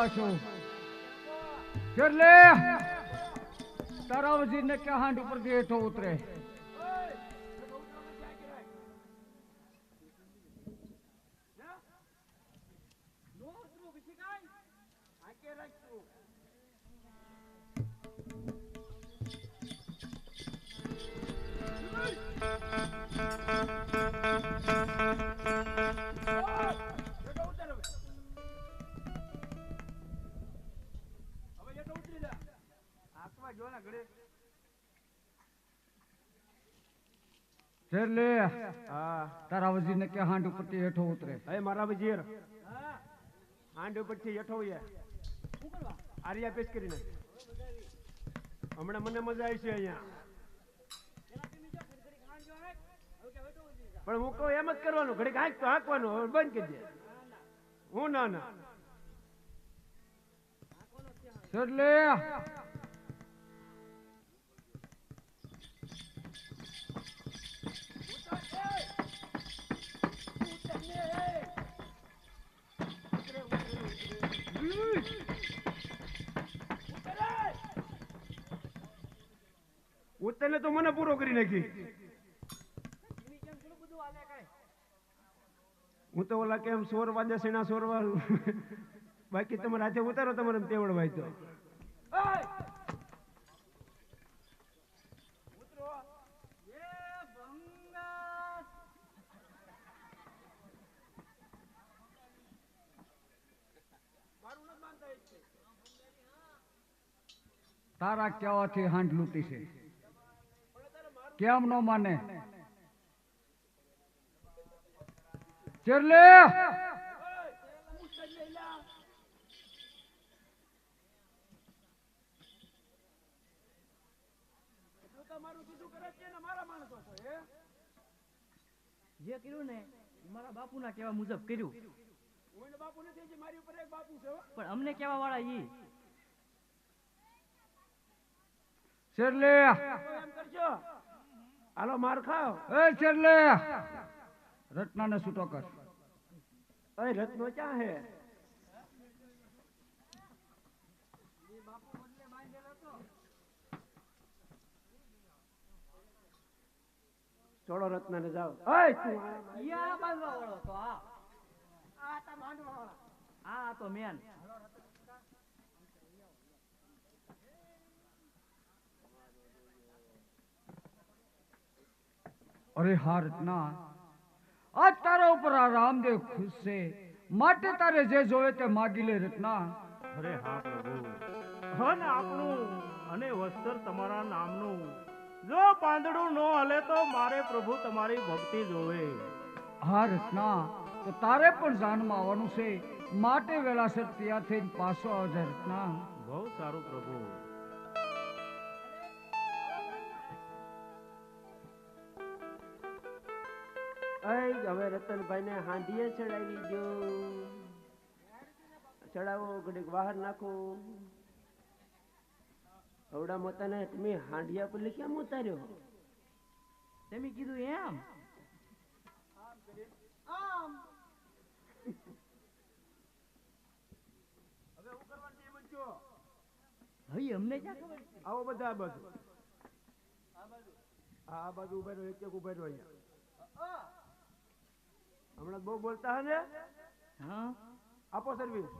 પાછું એટલે તારા વજીરને કે હાંડ ઉપર હેઠો ઉતરે? એટલે હા. તારા વજીરને કે હાંડ ઉપરથી હેઠો ઉતરે. હે મારા વજીર. હાંડ ઉપરથી યઠોઈએ આરિયા પેશ કરીને. હમણાં મને મજા આવી છે અહીંયા. પણ હું કહું એમ જ કરવાનું ઘડીક હાંક તો હાંકવાનું બંધ કરી દે. હું ના ના. એટલે ઉત્તરને તો મને પૂરો કરી નાખી. હું તો ઓલા કેમ સોર વાજે સેના સોર બાકી તમારે હાથે ઉતારો તમારે તેવડવાય તો. તારા કહેવાથી હાંડ લૂંટી છે. કેમ નો માને? ચેરલે! જે કર્યું ને મારા બાપુના કહેવા મુજબ કર્યું. પણ અમને કહેવા વાળા ઈ ચેરલે હાલો માર ખાઓ. એ ચેરલે રત્નાને છૂટો કર. અરે રત્નો ક્યાં હે? છોડો રત્ન ને જાઓ ઓય તું આ- બાંધવા વાળો તો આ આ તો મેન. અરે હા રત્ના આજ તારા ઉપર આ રામદેવ ખુશ છે. માટે તારે જે જોવે તે માગી લે રત્ના અરે હા પ્રભુ. હન આપણું અને વસ્ત્ર તમારા નામનું. જો પાંદડું ન હલે તો મારે પ્રભુ તમારી ભક્તિ જોવે. હા રત્ના તો તારે પણ જાનમાં આવવાનું છે. માટે વેળાસર ત્યાં થઈને પાછો આવજે રત્ના બહુ સારું પ્રભુ. હવે રતનભાઈ ને હાંધીએ ચડાવી દો. ચડાવો ઘડીક બહાર નાખો. હવડા મોતાને તમે હાંડિયા પર કેમ ઉતાર્યો? તમે કીધું એમ? હવે અમને ક્યાં ખબર આવો બધા આ બાજુ. આ બાજુ. ઊભા રહ્યો એક એક ઊભા રહ્યો અહીંયા. હમણાં બહુ બોલતા હે ને હા. આપો સર્વિસ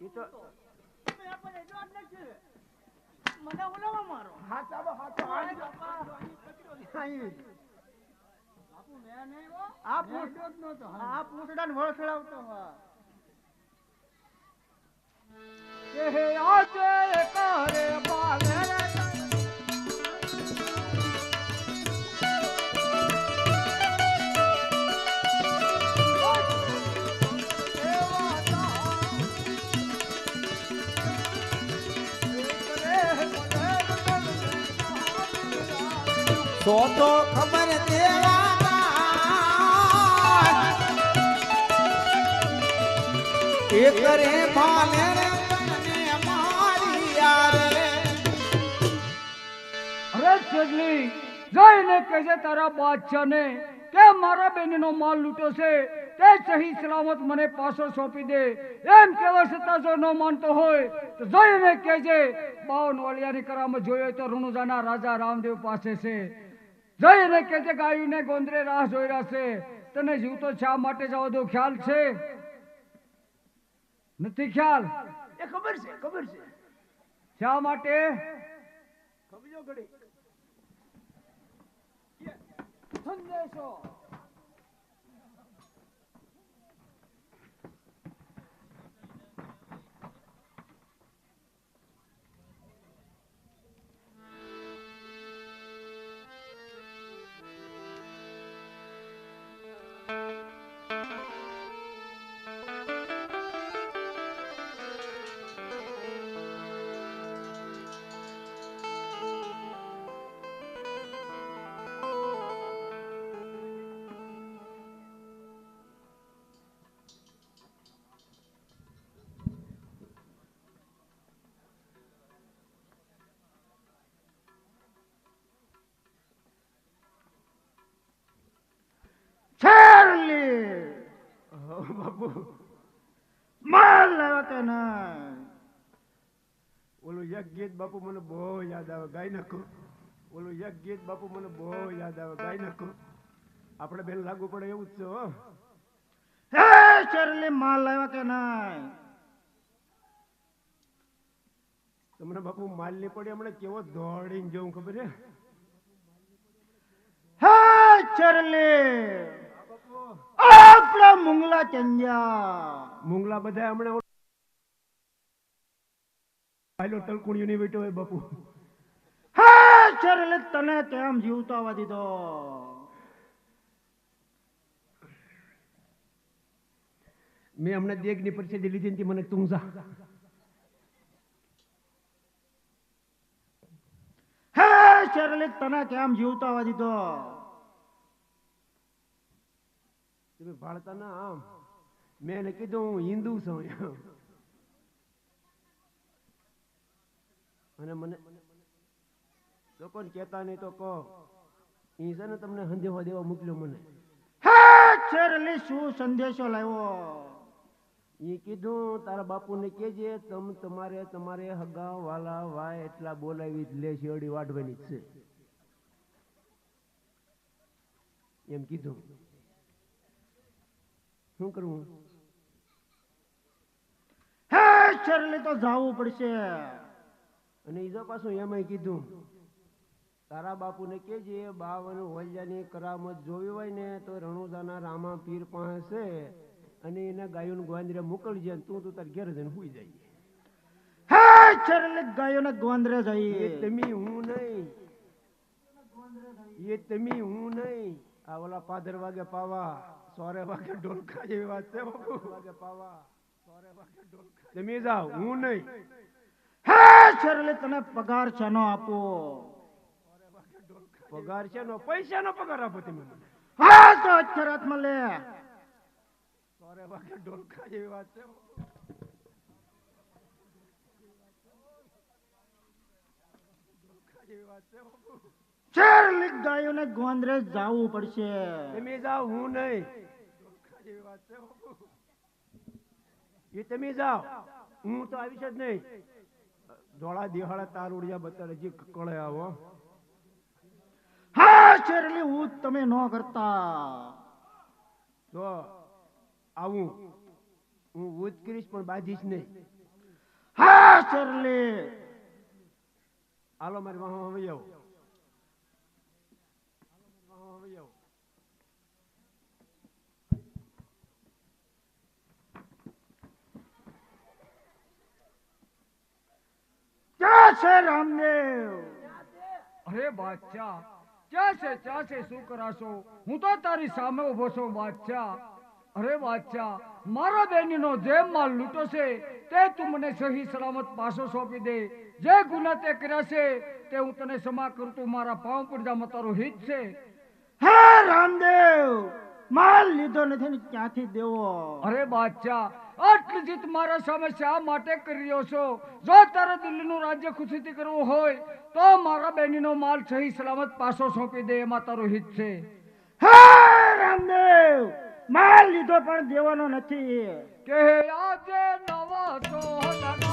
એ તો મને બોલાવા મારો. આવો હાથ આવો, હાથ આવો. અહીં. આ પૂછ આ પૂછડાને આજે કરે બાલે તો તો ખબર દેવા એ કરે ભાલે રે તને મારી છે જઈને તારા બાદશાહને કે મારા બેનનો માલ લૂંટો છે? તે સહી સલામત મને પાછો સોંપી દે. એમ કહેવા છતાં જો ન માનતો હોય તો જઈને કહેજે બાવન વાલિયાની કરામત જોયો તો રણુજાના રાજા રામદેવ પાસે છે. જઈને કહેજે ગાયુને ગોંદરે રાહ જોઈ રહ્યા છે. તને જીવતો શા માટે જવા દો? ખ્યાલ છે? નથી ખ્યાલ? એ ખબર છે ખબર છે. શા માટે? ખબર ઘડી સંદેશો છેલ્લી બાપુ માલ લાવ્યા કે ના ઓલું એક ગીત બાપુ મને બહુ યાદ આવે, ગાઈ નાખો. ઓલું એક ગીત બાપુ મને બહુ યાદ આવે, ગાઈ નાખો. આપણે બેન લાગુ પડે એવું જ છે, હો. શેરલી માલ લાવ્યા કે ના તમને બાપુ માલની પડી, હમણાં કેવો દોડીને જવું ખબર છે? હે શેરલી આપણા મુંગલા ચંજા મુંગલા બધા હમણાં પાયલો તલકુણિયું નહીં બેઠો હોય બાપુ. હે શેરલી તને કેમ જીવતો આવવા દીધો. મેં હમણાં દેગની પરિસ્થિતિ લીધી હતી મને તું જા. હે શેરલી તને કેમ જીવતો આવવા દીધો. તમે ભાળતા ના આમ. મેં એને કીધું હું હિન્દુ છું. અને મને લોકોને કહેતા નહીં તો કહો ઈ છે ને તમને સંદેહો દેવા મોકલ્યો મને. હે શું સંદેશો લાવ્યો? એ કીધું તારા બાપુને કેજે તમ તમારે તમારે હગા વાલા વાય એટલા બોલાવી જ લે શેરડી વાઢવાની છે. એમ કીધું. શું કરવું હે? શેરલી તો જાવું પડશે. અને ઈજો પાછું એમાં કીધું. તારા બાપુને બાવ અને વલ્યાની કરામત જોવી હોય ને તો રણુદાના રામા પીર પાસે અને એને ગાયોને ગોંદરે મોકલજે તું તું તાર ઘેર જઈને હુઈ જઈએ. હે ને ગાયોને ગોંદરે એ જઈએ તમે હું નહીં. એ તમે હું નહીં. આ ઓલા પાદર વાગે પાવા. સોરે વાગે ઢોલકા જેવી વાત છે બાપુ. વાગે પાવા સોરે વાગે ઢોલકા તમે જાઓ હું નહીં. હે છરલે તને પગાર છે નો આપો પગાર છે નો પૈસા નો પગાર આપો તમે હા તો અક્ષર હાથમાં લે. સોરે વાગે ઢોલકા જેવી વાત છે ચાર લીક ગાયોને ગોંદરે જાવું પડશે. તમે જાઓ હું નહીં. ઢોલકા વાત છે એ તમે જાઓ. હું તો આવીશ જ નહીં. ધોળા દિહાળા તાર ઉડિયા બતાડે જે કળે આવો. હા, શેરલી હું તમે ન કરતા. જો, આવું. હું ઉદ કરીશ, પણ બાંધીશ નહીં. હા, શેરલી. હાલો, મારી વાહ આવી આવો આવી આવો ક્યાં છે રામદેવ. અરે બાદશાહ ક્યાં છે શું કરાશો? હું તો તારી સામે ઊભો છું બાદશાહ. અરે બાદશાહ મારા બેનીનો જે માલ લૂંટો છે તે તું મને સહી સલામત પાછો સોંપી દે. જે ગુના તે કર્યા છે તે હું તને ક્ષમા કરું તું મારા પાઉં પડજામાં તારું હિત છે. હે રામદેવ માલ લીધો નથી ક્યાંથી દેવો? અરે બાદશાહ આટલી જીત મારા સામે શા માટે કરી રહ્યો છો? જો તારે દિલ્હીનું રાજ્ય ખુશીથી કરવું હોય તો મારા બેનીનો માલ સહી સલામત પાછો સોંપી દે એમાં તારું હિત છે. હે રામદેવ! માલ લીધો પણ દેવાનો નથી. કે આજે નવા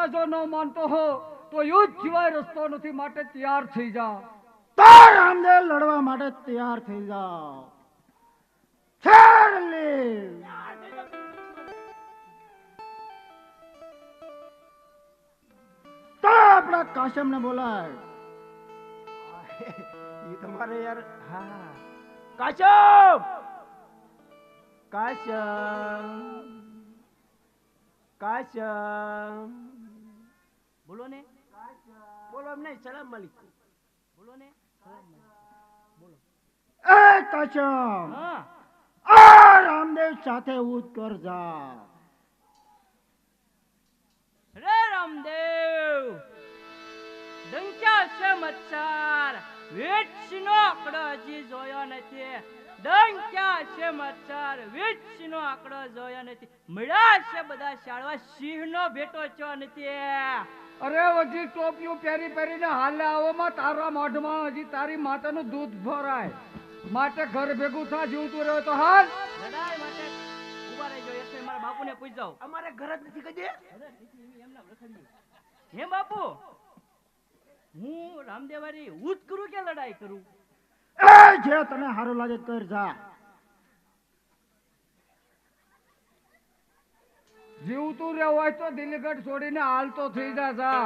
કહેવા જો ન માનતો હો તો યુદ્ધ સિવાય રસ્તો નથી માટે તૈયાર થઈ જા તો રામદેવ લડવા માટે તૈયાર થઈ જાઓ. આપણા તો ને કાશમને બોલાય. એ તમારે યાર હા. કાશમ! કાશમ! બોલો ને. બોલો એમ નહીં સલામ મલિક. બોલો ને. એ કાશમ. આ રામદેવ સાથે ઉત્તર જા. રે રામદેવ. ડંકા છે મચ્છર. વીછનો આંકડો હજી જોયો નથી. ડંકા છે મચ્છર વીછનો આંકડો જોયો નથી. મળ્યા છે બધા શાળવા સિંહનો ભેટો છો નથી અરે હજી ટોપિયું પહેરી પહેરીને હાલે આવોમાં તારા મોઢમાં હજી તારી માતાનું દૂધ ભરાય. માટે ઘર ભેગું થા જીવતું રહ્યો તો હાલ. લડાઈ માટે ઊભા મારા બાપુને પૂછ જાવ અમારે ઘર જ નથી કજે હે બાપુ હું રામદેવારી ઉત કરું કે લડાઈ કરું? એ જે તને સારું લાગે કર જા. જીવતું રહેવું હોય તો દિલ્હીગઢ છોડીને હાલતો થઈ જા જા.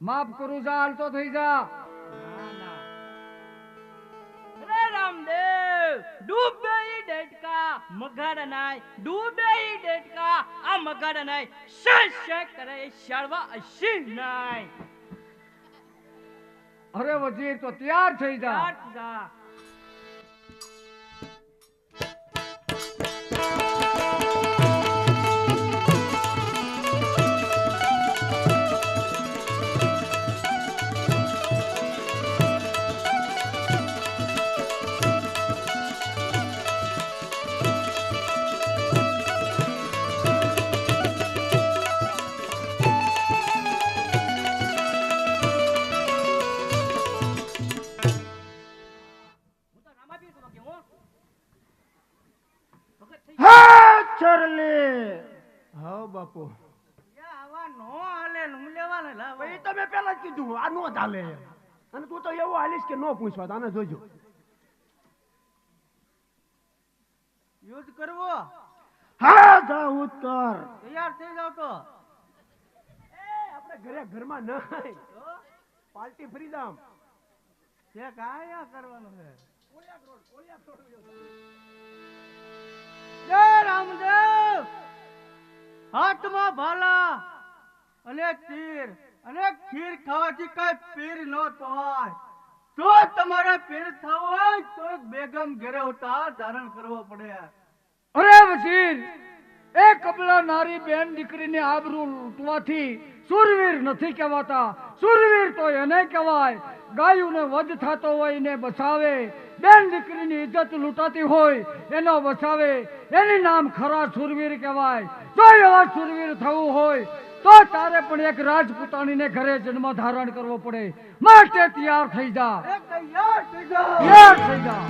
માફ કરું જા હાલતો થઈ જા. ના ના રે રામદેવ ડૂબે ડેટકા મગાડ નાય ડૂબે ડેટકા આ મગાડ નાય. શે શે કરે શળવા શાળવા અશી નાય. અરે વજીર તો તૈયાર થઈ જા. ચરલી હા બાપુ. આવા નો હાલે નું લેવાને લાવ. એ તો મેં પહેલા જ કીધું આ નો ચાલે અને તું તો એવું હાલીશ કે નો પૂછવા તાને જોજો. યુદ્ધ કરવો? હા જા ઉત્કર તૈયાર થઈ જાવ તો. આપણે ઘરે ઘરમાં નહીં પાર્ટી ફ્રીડમ તે કાયા કરવાનું છે? જય રામદેવ. હાથમાં ભાલા, અને તીર, અને ખીર ખાવાથી કઈ પીર ન થાય. તો તમારે પીર થવું હોય તો બેગમ ધારણ કરવો પડે. અરે વસીર એ કપડા નારી બેન દીકરીને આબરૂ લૂંટવાથી સુરવીર નથી કહેવાતા. સુરવીર તો એને કહેવાય. ગાયુને વધ થતો હોય એને બચાવે બેન દીકરીની ઇજ્જત લૂંટાતી હોય એનો બચાવે એની નામ ખરા સુરવીર કહેવાય. જો એવા સુરવીર થવું હોય તો તારે પણ એક રાજપૂતાણીને ઘરે જન્મ ધારણ કરવો પડે. માટે તૈયાર થઈ જા. તૈયાર થઈ જા.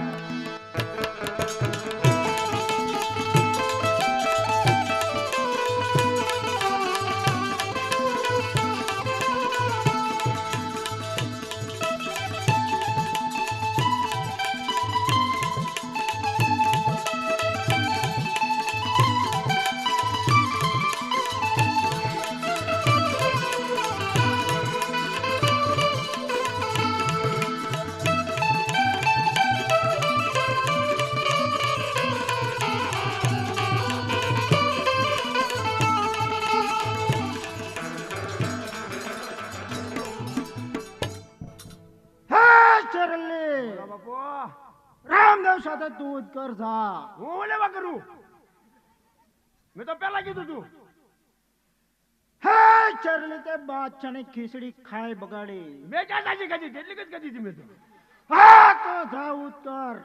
હે ચરલી તે બાદશાહની ખીચડી ખાય બગાડી. મેં ક્યાં સાચી કદી કેટલી કદી હતી મેં તો? હા તો જા ઉત્તર.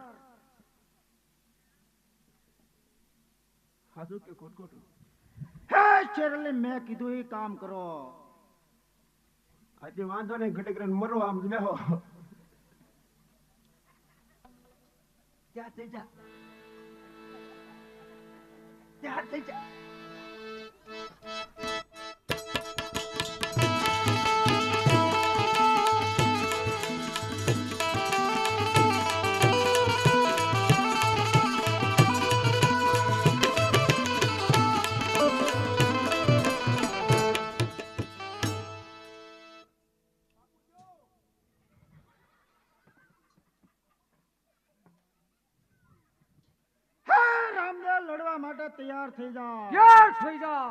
હાસુ કે કોટ કોટ હે ચરલી મેં કીધું એ કામ કરો. આજે વાંધો નહીં ઘટે કરીને મરો આમ જ બેહો. ત્યાં થઈ જા. ત્યાં થઈ જા. તૈયાર થઈ જા તૈયાર થઈ જા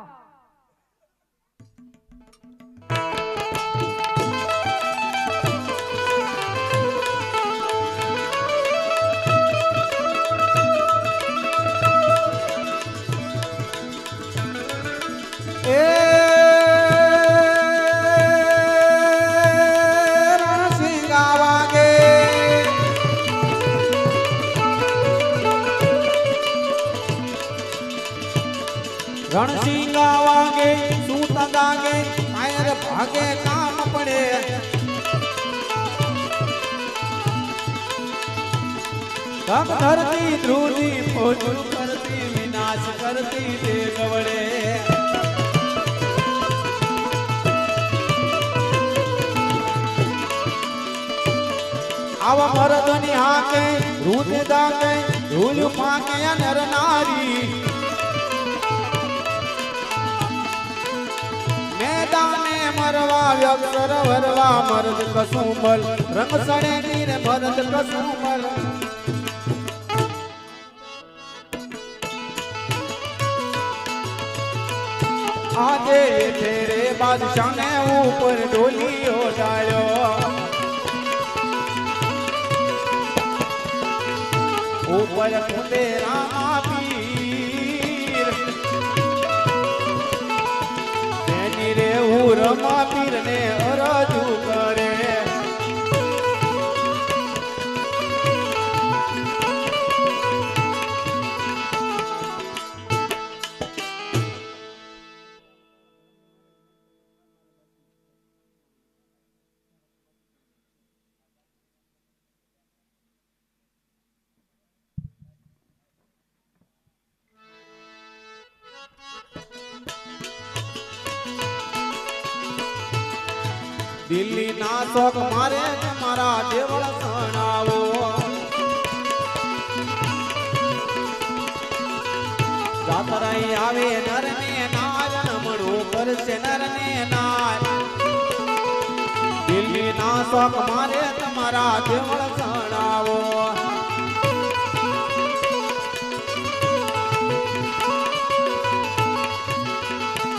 રણસિંગા વાગે સૂત ગાગે કાયર ભાગે કામ પડે ધમ ધરતી ધ્રુજી ફોજું કરતી વિનાશ કરતી તે ગવડે આવા મરદની હાકે રૂદ દાકે ધૂલ પાકે નર નારી વ્યક્ષર વરવા મરદ કસુમલ રંગ સણે નીર મરદ કસુમલ આજે ફેરે બાદશાને ઉપર ડોલીઓ ડાળ્યો. ઉપર કુંડે રામા હું રમા પીર ને અરજુ દિલ્હી ના શોખ મારે મારા દેવળ સણાવો જાતરાઈ આવે નર ને નાર નમણું કરશે નર ને નાર દિલ્હી ના શોખ મારે તમારા દેવળ સણાવો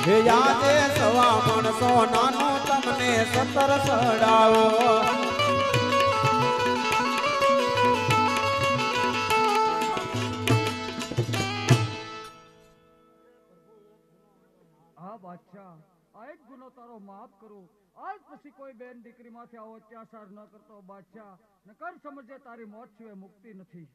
હે યાદે સવા માણસો નાનો ને સતર સડાવો હા બાદશાહ, આ એક ગુનો તારો માફ કરું. આજ પછી કોઈ બેન દીકરી માંથી આવો અત્યાચાર ન કરતો બાદશાહ. નકર સમજે તારી મોત સિવાય મુક્તિ નથી.